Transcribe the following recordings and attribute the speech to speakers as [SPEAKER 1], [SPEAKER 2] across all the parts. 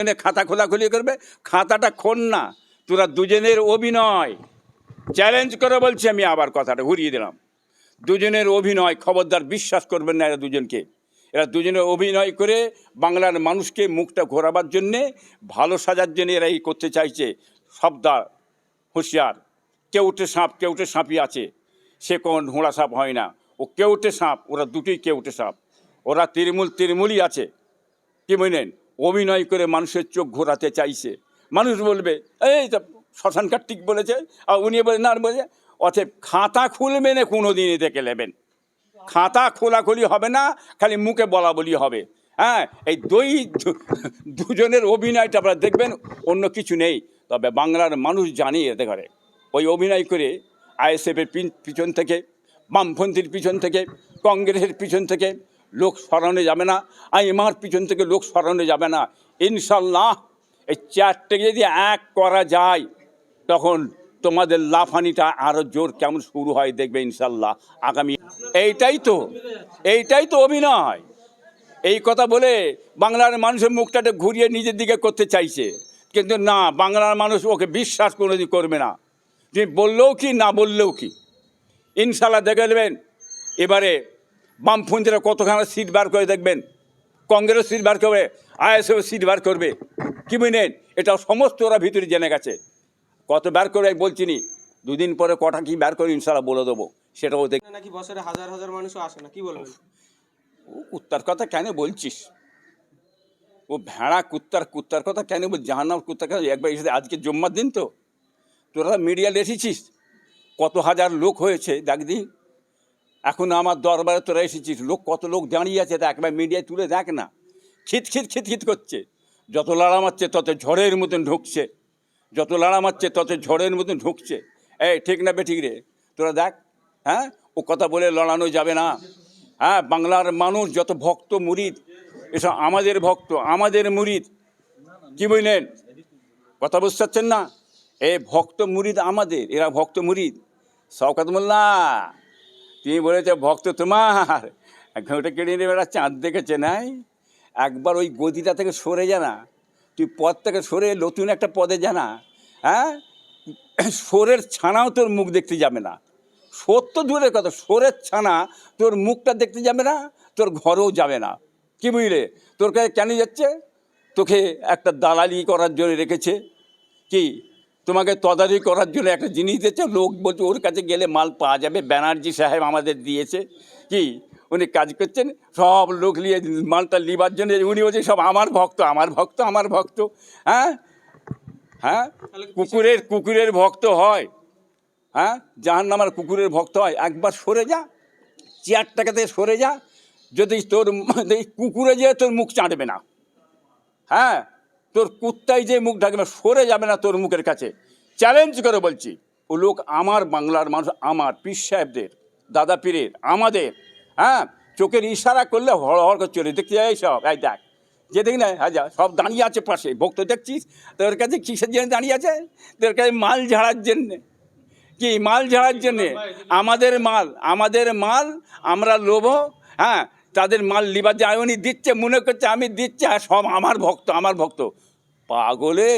[SPEAKER 1] এখানে খাতা খোলাখুলি করবে? খাতাটা খোল না। তোরা দুজনের অভিনয়। চ্যালেঞ্জ করে বলছি আমি আবার কথাটা ঘুরিয়ে দিলাম। দুজনের অভিনয়, খবরদার বিশ্বাস করবেন না এরা দুজনকে। এরা দুজনে অভিনয় করে বাংলার মানুষকে মুখটা ঘোরাবার জন্যে, ভালো সাজার জন্য এরা এই করতে চাইছে। সবদার হুঁশিয়ার। কেউটে সাপ কেউটে সাপই আছে। সে কোন ঘোড়া সাপ হয় না। ও কেউটে সাপ, ওরা দুটোই কেউটে সাপ। ওরা তৃণমূল, তৃণমূলই আছে। কি বুঝলেন অভিনয় করে মানুষের চোখ ঘোরাতে চাইছে। মানুষ বলবে, এই তো শ্মশান কার্তিক বলেছে। আর উনি বলে, না বলে অতএব খাতা খুলবে না কোনো দিনই দেখে নেবেন। খাতা খোলাখুলি হবে না, খালি মুখে বলা বলি হবে। হ্যাঁ এই দুই দুজনের অভিনয়টা আপনারা দেখবেন, অন্য কিছু নেই। তবে বাংলার মানুষ জানে এতে করে। ওই অভিনয় করে আইএসএফের পিছন থেকে, বামপন্থীর পিছন থেকে, কংগ্রেসের পিছন থেকে লোক সরানো যাবে না আইমার পিছন থেকে লোক সরানো যাবে না। ইনশাল্লাহ, এই চারটেকে যদি এক করা যায়, তখন তোমাদের লাফানিটা আরও জোর কেমন শুরু হয় দেখবে ইনশাল্লাহ আগামী। এইটাই তো এইটাই তো অভিনয়। এই কথা বলে বাংলার মানুষের মুখটাকে ঘুরিয়ে নিজের দিকে করতে চাইছে। কিন্তু না, বাংলার মানুষ ওকে বিশ্বাস কোনোদিন করবে না। তুমি বললেও কি, না বললেও কি? ইনশাল্লাহ দেখে নেবেন। এবারে বামপন্থীরা কতখানা সিট বার করে দেখবেন? কংগ্রেস সিট বার করবে আইএসএফ সিট বার করবে। কি বুঝলেন? এটা সমস্ত ওরা ভিতরে জেনে গেছে। কত বার করে বলছি নি দুদিন পরে কটা কি বার করে ইনশাল্লাহ বলে দেবো সেটাও দেখ
[SPEAKER 2] নাকি বছরে হাজার হাজার মানুষও আসে না কি বলবেন?
[SPEAKER 1] ও কুত্তার কথা কেন বলছিস? ও ভেড়া কুত্তার কুত্তার কথা কেন বল জাহান্নাম কুত্তার কথা একবার এসে আজকে জম্মার দিন তো? তোরা মিডিয়া এসেছিস কত হাজার লোক হয়েছে দেখ দিন এখন আমার দরবারে তোরা এসেছিস। লোক কত লোক দাঁড়িয়ে আছে তা একবার মিডিয়ায় তুলে দেখ না। খিট খিট করছে। যত লাড়া মারছে তত ঝড়ের মতন ঢুকছে। যত লাড়া মারছে তত ঝড়ের মতন ঢুকছে। এই, ঠিক না বেঠিক রে? তোরা দেখ হ্যাঁ? ও কথা বলে লড়ানো যাবে না। হ্যাঁ বাংলার মানুষ যত ভক্ত মুরিদ এসব আমাদের ভক্ত, আমাদের মুরিদ। কি বুঝলেন কথা বুঝতে পারছেন না? এ ভক্ত মুরিদ আমাদের, এরা ভক্ত মুরিদ। শওকাত মোল্লা! তুমি বলেছে, ভক্ত তোমার। ঘুঁটে কেড়ে নেবে এরা চাঁদ দেখেছে নাই? একবার ওই গদিটা থেকে সরে জানা তুই পদ থেকে সরে নতুন একটা পদে জানা হ্যাঁ? সোরের ছানাও তোর মুখ দেখতে যাবে না। সত্য দূরের কথা, সোরের ছানা তোর মুখটা দেখতে যাবে না, তোর ঘরেও যাবে না। কি বুঝলে? তোর কাছে কেন যাচ্ছে? তোকে একটা দালালি করার জন্য রেখেছে। কি? তোমাকে তদারকি করার জন্য একটা জিনিস দিয়েছে লোক বলছে ওর কাছে গেলে মাল পাওয়া যাবে। ব্যানার্জি সাহেব আমাদের দিয়েছে। কি? উনি কাজ করছেন সব লোক নিয়ে মালটা লিবার জন্য উনি বলছে সব আমার ভক্ত আমার ভক্ত আমার ভক্ত। হ্যাঁ? হ্যাঁ? কুকুরের কুকুরের ভক্ত হয়। হ্যাঁ? জাহান নামার কুকুরের ভক্ত হয়। একবার সরে যা চেয়ারটাকে থেকে সরে যা যদি তোর কুকুরে যেয়ে তোর মুখ চাঁটবে না। হ্যাঁ? তোর কুত্তাই যে মুখ ঢাকবে সরে যাবে না তোর মুখের কাছে। চ্যালেঞ্জ করে বলছি। ও লোক আমার বাংলার মানুষ, আমার পীর সাহেবদের, দাদা পীরের, আমাদের হ্যাঁ? চোখের ইশারা করলে হড় হড় করে চলে। দেখতে যাই সব, এই দেখ। যে দেখি না হ্যাঁ সব দাঁড়িয়ে আছে পাশে। ভক্ত দেখছিস? তোর কাছে কিসের জন্য দাঁড়িয়ে আছে? তোর কাছে মাল ঝাড়ার জন্যে। কি, মাল ঝাড়ার জন্যে? আমাদের মাল আমাদের মাল, আমরা লোভ হ্যাঁ? তাদের মাল লিবার যায় উনি দিচ্ছে মনে করছে আমি দিচ্ছি আর সব আমার ভক্ত আমার ভক্ত। পাগলে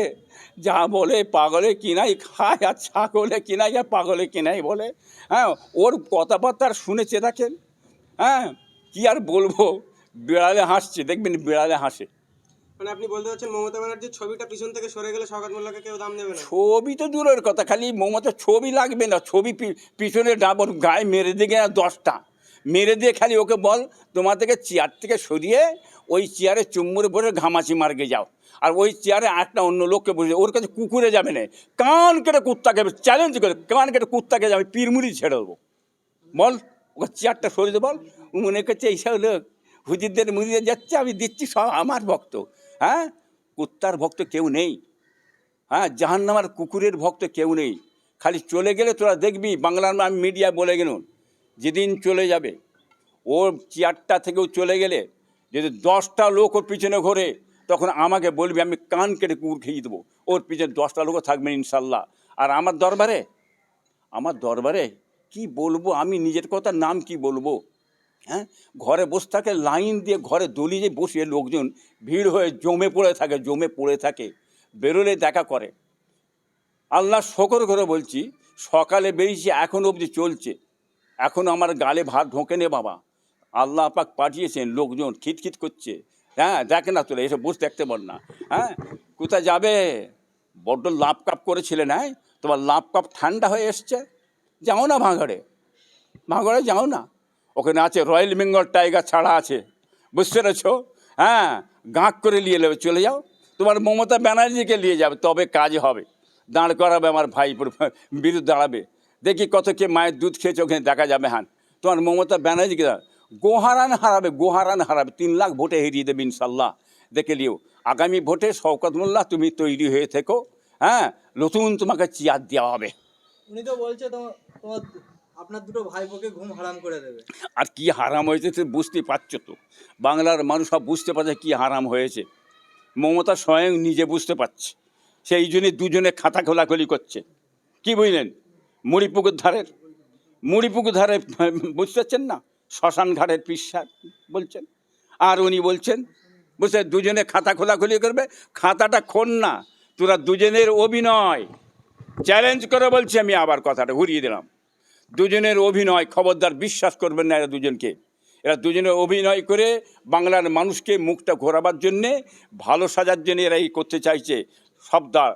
[SPEAKER 1] যা বলে পাগলে কিনাই খায় আর ছাগলে কিনাই আর পাগলে কিনাই বলে। হ্যাঁ ওর কথাবার্তা শুনেছে দেখেন। হ্যাঁ কি আর বলব? বিড়ালে হাসছে দেখবেন বিড়ালে হাসে।
[SPEAKER 2] মানে আপনি বলতে চাচ্ছেন মমতা ব্যানার্জির ছবিটা পিছন থেকে সরে গেলে শওকত মোল্লাকে কেউ দাম দেবে না?
[SPEAKER 1] ছবি তো দূরের কথা খালি মমতার ছবি লাগবে না ছবি পিছনে ডাবর গায়ে মেরে না দশটা। মেরে দিয়ে খালি ওকে বল, তোমার থেকে চেয়ার থেকে সরিয়ে ওই চেয়ারে চুম্বরে বসে ঘামাচি মার্গে যাও। আর ওই চেয়ারে একটা অন্য লোককে বসে ওর কাছে কুকুরে যাবে না। কান কেটে কুত্তাকে চ্যালেঞ্জ করে, কান কেটে কুত্তাকে যাবে পীরমুড়ি ছেড়ে দেবো। বল, ওকে চেয়ারটা সরিয়ে বল। মনে করছে এইসব লোক, হুজিরদের মুড়িয়ে যাচ্ছে, আমি দিচ্ছি সব আমার ভক্ত। হ্যাঁ? কুত্তার ভক্ত কেউ নেই। হ্যাঁ? জাহান্নামার কুকুরের ভক্ত কেউ নেই। খালি চলে গেলে তোরা দেখবি, বাংলার আমি মিডিয়া বলে গেলুন। যেদিন চলে যাবে, ওর চেয়ারটা থেকেও চলে গেলে যদি দশটা লোক ওর পিছনে ঘোরে, তখন আমাকে বলবি, আমি কান কেটে কুকুর খেয়ে দেবো। ওর পিছনে দশটা লোকও থাকবে ইনশাল্লাহ। আর আমার দরবারে? আমার দরবারে? কি বলব? আমি নিজের কথা নাম কি বলব? হ্যাঁ? ঘরে বসে থাকে, লাইন দিয়ে ঘরে দলিয়ে বসিয়ে লোকজন ভিড় হয়ে জমে পড়ে থাকে, জমে পড়ে থাকে। বেরোলে দেখা করে। আল্লাহ শকর করে বলছি, সকালে বেরিয়েছি, এখন অবধি চলছে। এখন আমার গালে ভাত ঢোকে নে বাবা। আল্লাহ পাক পাঠিয়েছেন, লোকজন খিটখিট করছে। হ্যাঁ দেখে না তোলে এসে বসে দেখতে পার না। হ্যাঁ কোথায় যাবে? বড্ড লাভ কাপ করেছিলেন হ্যাঁ? তোমার লাভ কাপ ঠান্ডা হয়ে এসছে? যাও না ভাঙড়ে। ভাঙড়ে যাও না। ওখানে আছে রয়্যাল বেঙ্গল টাইগার ছাড়া আছে। বুঝতে পেরেছ? হ্যাঁ গাঁক করে নিয়ে নেবে, চলে যাও। তোমার মমতা ব্যানার্জিকে নিয়ে যাবে, তবে কাজ হবে। দাঁড় করাবে আমার ভাই বিরুদ্ধে, দাঁড়াবে। দেখি কত কে মায়ের দুধ খেয়েছে ওখানে দেখা যাবে হান। তোমার মমতা ব্যানার্জিকে গোহারান হারাবে গোহারান হারাবে। তিন লাখ ভোটে হেরিয়ে দেবে ইনশাল্লাহ। দেখে লিও আগামী ভোটে শওকত মোল্লা তুমি তৈরি হয়ে থেকো হ্যাঁ? নতুন তোমাকে চেয়ার দেওয়া হবে।
[SPEAKER 3] উনি তো বলছে তোমার আপনার দুটো ভাইপোকে ঘুম হারাম করে দেবে।
[SPEAKER 1] আর কি হারাম হয়েছে তুমি বুঝতে পারছ তো? বাংলার মানুষ সব বুঝতে পারছে কি হারাম হয়েছে। মমতা স্বয়ং নিজে বুঝতে পারছে। সেই জন্যে দুজনে খাতা খোলাখুলি করছে। কি বুঝলেন? মুড়িপুকুর ধারের, মুড়িপুকুর ধারে বুঝতে পারছেন না? শ্মশান ঘাটের পিসার বলছেন। আর উনি বলছেন বুঝতে দুজনে খাতা খোলাখুলি করবে, খাতাটা খোন না, তোরা দুজনের অভিনয়। চ্যালেঞ্জ করে বলছি আমি আবার কথাটা ঘুরিয়ে দিলাম। দুজনের অভিনয়, খবরদার বিশ্বাস করবেন না এরা দুজনকে। এরা দুজনে অভিনয় করে বাংলার মানুষকে মুখটা ঘোরাবার জন্যে, ভালো সাজার জন্য এরা এই করতে চাইছে। সবদার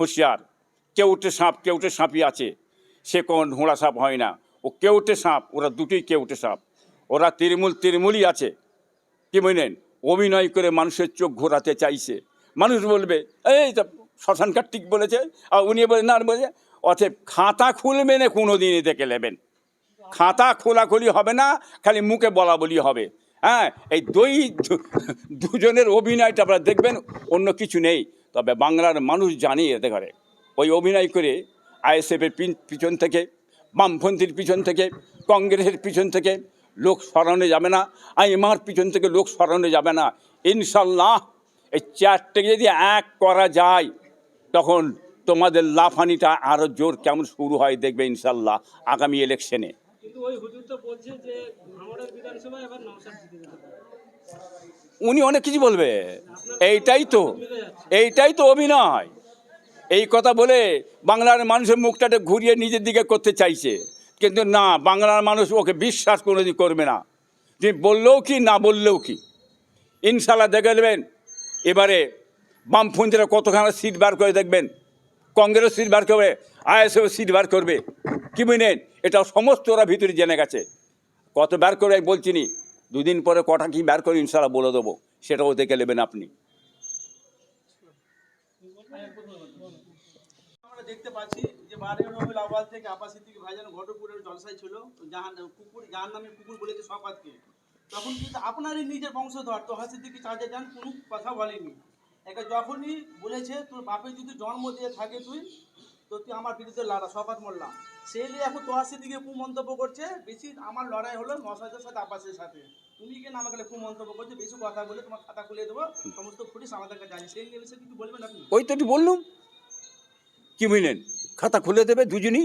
[SPEAKER 1] হুঁশিয়ার। কেউটে সাপ কেউটে সাপই আছে। সে কোন ঘোড়া সাপ হয় না। ও কেউটে সাপ, ওরা দুটোই কেউটে সাপ। ওরা তৃণমূল তৃণমূলই আছে। কি বুঝলেন অভিনয় করে মানুষের চোখ ঘোরাতে চাইছে। মানুষ বলবে, এই তো শ্মশান কার্তিক বলেছে। আর উনি বলে, না বলে, অতএব খাতা খুলবে না কোনো দিনই দেখে নেবেন। খাতা খোলাখুলি হবে না, খালি মুখে বলা বলি হবে। হ্যাঁ এই দুই দুজনের অভিনয়টা আপনারা দেখবেন, অন্য কিছু নেই। তবে বাংলার মানুষ জানে এতে করে। ওই অভিনয় করে আইএসএফের পিছন থেকে বামপন্থীর পিছন থেকে কংগ্রেসের পিছন থেকে লোক সরানো যাবে না আইমার পিছন থেকে লোক সরানো যাবে না। ইনশাল্লাহ এই চারটেকে যদি এক করা যায় তখন তোমাদের লাফানিটা আরও জোর কেমন শুরু হয় দেখবে ইনশাল্লাহ আগামী ইলেকশনে। উনি অনেক কিছু বলবে। এইটাই তো এইটাই তো অভিনয়। এই কথা বলে বাংলার মানুষের মুখটাকে ঘুরিয়ে নিজের দিকে করতে চাইছে। কিন্তু না, বাংলার মানুষ ওকে বিশ্বাস কোনোদিন করবে না। যে বললেও কি, না বললেও কি? ইনশাল্লাহ দেখে নেবেন। এবারে বামপন্থীরা কতখানা সিট বার করে দেখবেন? কংগ্রেস সিট বার করবে আইএসএফ সিট বার করবে। কি বুঝলেন এটা সমস্ত ওরা ভিতরে জেনে গেছে। কত বার করে বলছি নি? দুদিন পরে কটা কি বার করে ইনশাল্লাহ বলে দেবো। সেটাও দেখে নেবেন আপনি।
[SPEAKER 4] দেখতে পাচ্ছি যে বারো রবিউল থেকে আব্বাস সিদ্দিকী ভাইজান ঘটপুরের জলসায় ছিল জাহান কুকুর যার নামে কুকুর বলেছে সকাতকে তখন কিন্তু আপনারই নিজের বংশধর তোহা সিদ্দিকী চার্জে যান কোনো কথা বলেনি একে যখনই বলেছে, তোর বাপে যদি জন্ম দিয়ে থাকে তুই, তো তুই আমার বিরুদ্ধে লড়া শকাত মোল্লা। সে নিয়ে এখন তোহা সিদ্দিকী কুমন্তব্য করছে। বেশি আমার লড়াই হলো নসাদের সাথে, আব্বাসের সাথে। তুমি কেন আমাকে কুমন্তব্য করছ? বেশি কথা বলে তোমার খাতা খুলে দেবো, সমস্ত ফুটিস আমাদের কাছে আছে সেই নিয়ে কিছু বলবেন আপনি
[SPEAKER 1] ওই তো বললুম। কি বুঝলেন খাতা খুলে দেবে দুজনই?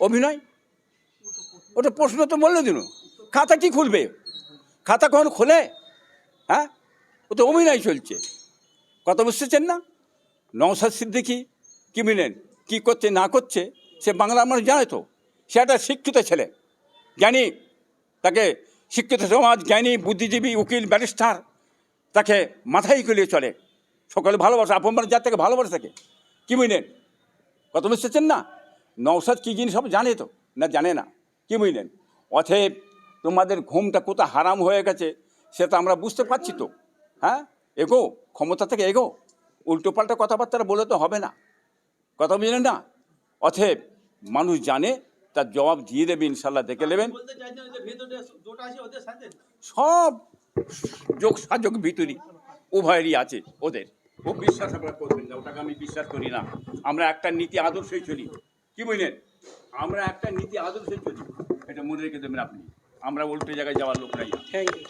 [SPEAKER 1] অভিনয়? ওটা প্রশ্ন তো বলল দিন খাতা কি খুলবে? খাতা কখন খোলে? হ্যাঁ? ও তো অভিনয় চলছে। কথা বুঝতেছেন না? নওসাদ সিদ্দিকি কি বুঝলেন কী করছে, না করছে, সে বাংলা মানুষ জানে তো। সে একটা শিক্ষিত ছেলে, জ্ঞানী। তাকে শিক্ষিত সমাজ, জ্ঞানী, বুদ্ধিজীবী, উকিল, ব্যারিস্টার তাকে মাথায় গলিয়ে চলে। সকলে ভালোবাসে, আপন মানুষ যার থেকে ভালোবাসে থাকে কি বুঝলেন কত বুঝতেছেন না? নওসাদ কী জিনিস সব জানে তো? না জানে না। কী বুঝলেন? অথব তোমাদের ঘুমটা কোথা হারাম হয়ে গেছে সেটা আমরা বুঝতে পারছি তো। হ্যাঁ? এগো ক্ষমতা থেকে এগো। উল্টোপাল্টা কথাবার্তা বলে তো হবে না। কথা বুঝলেন না? অথব মানুষ জানে তার জবাব দিয়ে দেবে ইনশাল্লাহ দেখে নেবেন। সব যোগ সাযোগ ভিতরই উভয়েরই আছে ওদের। ও বিশ্বাস আমরা করবেন না, ওটাকে আমি বিশ্বাস করি না। আমরা একটা নীতি আদর্শই চলি। কি বুঝলেন আমরা একটা নীতি আদর্শই চলি। এটা মনে রেখে দেবেন আপনি। আমরা উল্টো জায়গায় যাওয়ার লোক নাই।
[SPEAKER 5] Thank you